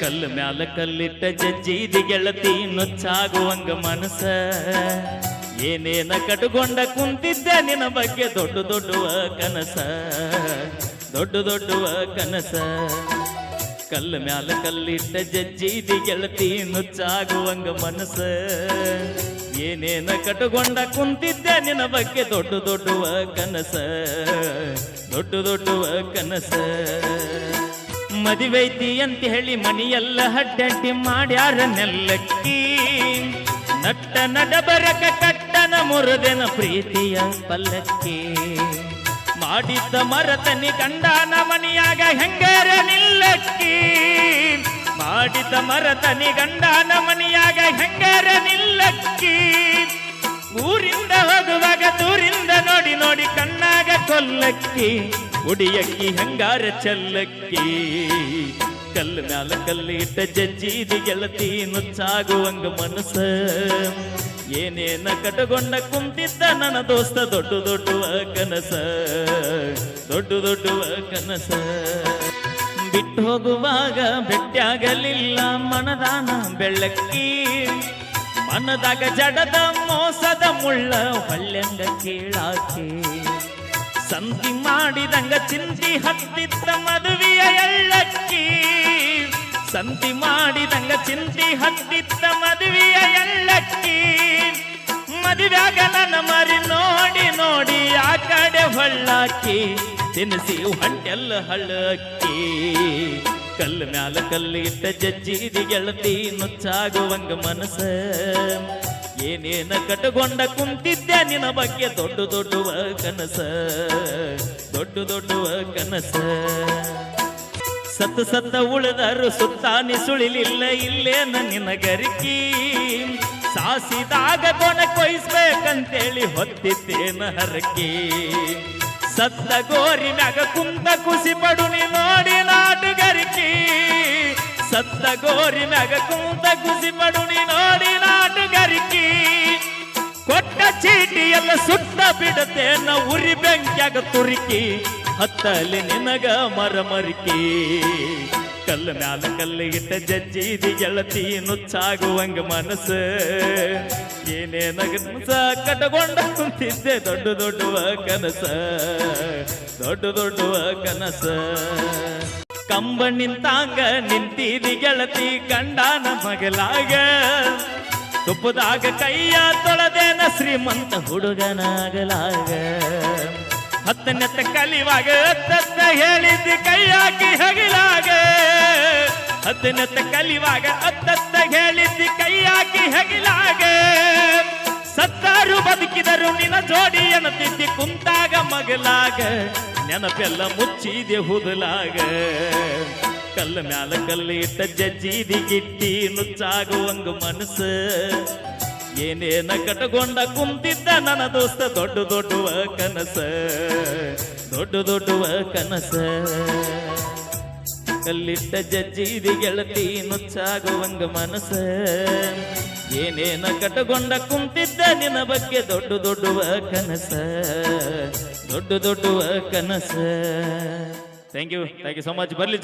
ಕಲ್ಲು ಮ್ಯಾಲ ಕಲ್ಲಿಟ್ಟ ಜಜ್ಜಿದಿ ಗೆಳತಿ ನುಚ್ಚಾಗುವಂಗ ಮನಸ. ಏನೇನ ಕಟುಕೊಂಡ ಕುಂತಿದ್ದೆ ನಿನ್ನ ಬಗ್ಗೆ ದೊಡ್ಡ ದೊಡ್ಡುವ ಕನಸ. ದೊಡ್ಡ ದೊಡ್ಡುವ ಕನಸ. ಕಲ್ಲು ಮ್ಯಾಲ ಕಲ್ಲಿಟ್ಟ ಜಜ್ಜಿದಿ ಗೆಳತಿ ನುಚ್ಚಾಗುವಂಗ ಮನಸ. ಏನೇನ ಕಟುಕೊಂಡ ಕುಂತಿದ್ದೆ ನಿನ್ನ ಬಗ್ಗೆ ದೊಡ್ಡ ದೊಡ್ಡುವ ಕನಸ. ದೊಡ್ಡ ದೊಡ್ಡುವ ಕನಸ. ಮದುವೈತಿ ಅಂತ ಹೇಳಿ ಮನೆಯೆಲ್ಲ ಮಾಡ್ಯಾರ ನೆಲ್ಲಕ್ಕಿ ನಟ್ಟ ನಡಬರಕ ಕಟ್ಟನ ಮುರುದೆನ ಪ್ರೀತಿಯ ಪಲ್ಲಕ್ಕಿ. ಮಾಡಿದ್ದ ಮರತನಿ ಗಂಡನ ಮನಿಯಾಗ ಹೆಂಗರ ನಿಲ್ಲಕ್ಕಿ. ಮಾಡಿದ ಮರತನಿ ಗಂಡನ ಮನಿಯಾಗ ಹೆಂಗರ ನಿಲ್ಲಕ್ಕಿ. ಊರಿಂದ ಹೋಗುವಾಗ ದೂರಿಂದ ನೋಡಿ ನೋಡಿ ಕಣ್ಣಾಗ ಕೊಲ್ಲಕ್ಕಿ. ಉಡಿಯಕ್ಕಿ ಹಂಗಾರ ಚಲ್ಲಕ್ಕಿ. ಕಲ್ಲು ಮ್ಯಾಲ ಕಲ್ಲಿಟ್ಟ ಜಜ್ಜಿದು ಗೆಳತಿ ನುಚ್ಚಾಗುವಂಗ ಮನಸ್ಸ. ಏನೇನ ಕಟಗೊಂಡ ಕುಂತಿದ್ದ ನನ್ನ ದೋಸ್ತ ದೊಡ್ಡ ದೊಡ್ಡುವ ಕನಸ. ದೊಡ್ಡ ದೊಡ್ಡುವ ಕನಸ. ಬಿಟ್ಟು ಹೋಗುವಾಗ ಭೆಟ್ಟಿಯಾಗಲಿಲ್ಲ ಮನದಾನ ಬೆಳ್ಳಕ್ಕಿ. ಮನದಾಗ ಜಡದ ಮೋಸದ ಮುಳ್ಳ ಹೊಳ್ಳೆಂಗ ಕೀಳಾಕಿ. ಸಂತಿ ಮಾಡಿದಂಗ ಚಿಂತಿ ಹತ್ತಿತ್ತ ಮದುವೆಯ ಎಳ್ಳಕ್ಕಿ. ಸಂತಿ ಮಾಡಿದಂಗ ಚಿಂತಿ ಹತ್ತಿತ್ತ ಮದುವೆಯ ಎಳ್ಳಕ್ಕಿ. ಮದುವೆಯಾಗ ನನ್ನ ಮರಿ ನೋಡಿ ನೋಡಿ ಆ ಕಡೆ ಹೊಳ್ಳಾಕಿ, ತಿನ್ನಿಸಿ ಹಂಟೆಲ್ಲ ಹಳ್ಳಕ್ಕಿ. ಕಲ್ಲು ಮ್ಯಾಲ ಕಲ್ಲಿಟ್ಟ ಜಜ್ಜಿದಿ ಗೆಳತಿ ನುಚ್ಚಾಗುವಂಗ ಮನಸ್ಸ. ಏನೇನ ಕಟ್ಟುಕೊಂಡ ಕುಂತಿದ್ದೆ ನಿನ್ನ ಬಗ್ಗೆ ದೊಡ್ಡ ದೊಡ್ಡುವ ಕನಸ. ದೊಡ್ಡ ದೊಡ್ಡುವ ಕನಸ. ಸತ್ತ ಸತ್ತ ಉಳಿದರು ಸುತ್ತಾನಿ ಸುಳಿಲಿಲ್ಲ ಇಲ್ಲೇನ ನಿನ್ನ ಗರಿಕಿ. ಸಾಸಿದಾಗ ಕೊನೆ ಕೊಯ್ಸ್ಬೇಕಂತೇಳಿ ಹೊತ್ತಿದ್ದೇನ ಹರಕಿ. ಸತ್ತ ಗೋರಿ ಮ್ಯಾಗ ಕುಂತ ಖುಷಿ ಪಡು ನೀ ನೋಡಿ ಸತ್ತ ಗೋರಿ ಮ್ಯಾಗ ಕುಂತ ಕುಸಿ ಮಡುಣಿ ನೋಡಿ ನಾಟುಗರಿಕಿ ಕೊಟ್ಟ ಚೀಟಿ ಎಲ್ಲ ಸುತ್ತ ನ ಉರಿ ಬೆಂಕ್ಯಾಗ ತುರಿಕಿ. ಹತ್ತಲಿ ನಿನಗ ಮರಮರಿಕಿ ಕಲ್ಲ ಮ್ಯಾಲ ಕಲ್ಲು ಇಟ್ಟ ಜಜ್ಜಿದಿ ಗೆಳತಿ ನುಚ್ಚಾಗುವಂಗ ಮನಸ್ಸು. ಏನೇನ ಕನಸ ಕಟಗೊಂಡ ಕುಂತಿದ್ದೆ ದೊಡ್ಡ ದೊಡ್ಡವ ಕನಸ. ದೊಡ್ಡ ದೊಡ್ಡುವ ಕನಸ. ಕಂಬ ನಿಂತಾಂಗ ನಿಂತೀರಿ ಗೆಳತಿ ಗಂಡನ ಮಗಲಾಗ. ತುಪ್ಪದಾಗ ಕೈಯ ತೊಳೆದೇನ ಶ್ರೀಮಂತ ಹುಡುಗನಾಗಲಾಗ. ಹತ್ತನೆತ್ತ ಕಲಿವಾಗ ತತ್ತ ಹೇಳಿದ್ದಿ ಕೈಯಾಕಿ ಹಗಿಲಾಗ. ಹತ್ತನೆತ್ತ ಕಲಿವಾಗ ಅತ್ತತ್ತ ಹೇಳಿದ್ದಿ ಕೈಯಾಕಿ ಹಗಿಲಾಗ. ಸತ್ತಾರು ಬದುಕಿದರು, ನಿನ್ನ ಜೋಡಿ ಎನ್ನತಿದ್ದಿ ಕುಂತಾಗ ಮಗಲಾಗ. ನೆನಪೆಲ್ಲ ಮುಚ್ಚಿದೆ ಹುದಲಾಗ. ಕಲ್ಲ ಮ್ಯಾಲ ಕಲ್ಲು ಇಟ್ಟ ಜಜ್ಜಿದಿ ಗಿಟ್ಟಿ ನುಚ್ಚಾಗುವಂಗ ಮನಸ್ಸು. ಏನೇನ ಕಟಗೊಂಡ ಕುಂತಿದ್ದ ನನ್ನ ದೋಸ್ತ, ದೊಡ್ಡ ದೊಡ್ಡುವ ಕನಸ. ದೊಡ್ಡ ದೊಡ್ಡುವ ಕನಸ. ಕಲ್ಲಿಟ್ಟ ಜಜ್ಜಿದಿ ಗೆಳತಿ ನುಚ್ಚಾಗುವಂಗ ಮನಸ್ಸ. ಏನೇನ ಕಟಗೊಂಡ ಕುಂತಿದ್ದ ನಿನ್ನ ಬಗ್ಗೆ ದೊಡ್ಡ ದೊಡ್ಡುವ ಕನಸ. ದೊಡ್ಡ ದೊಡ್ಡುವ ಕನಸ. Thank you thank you so much ಬರ್ಲಿ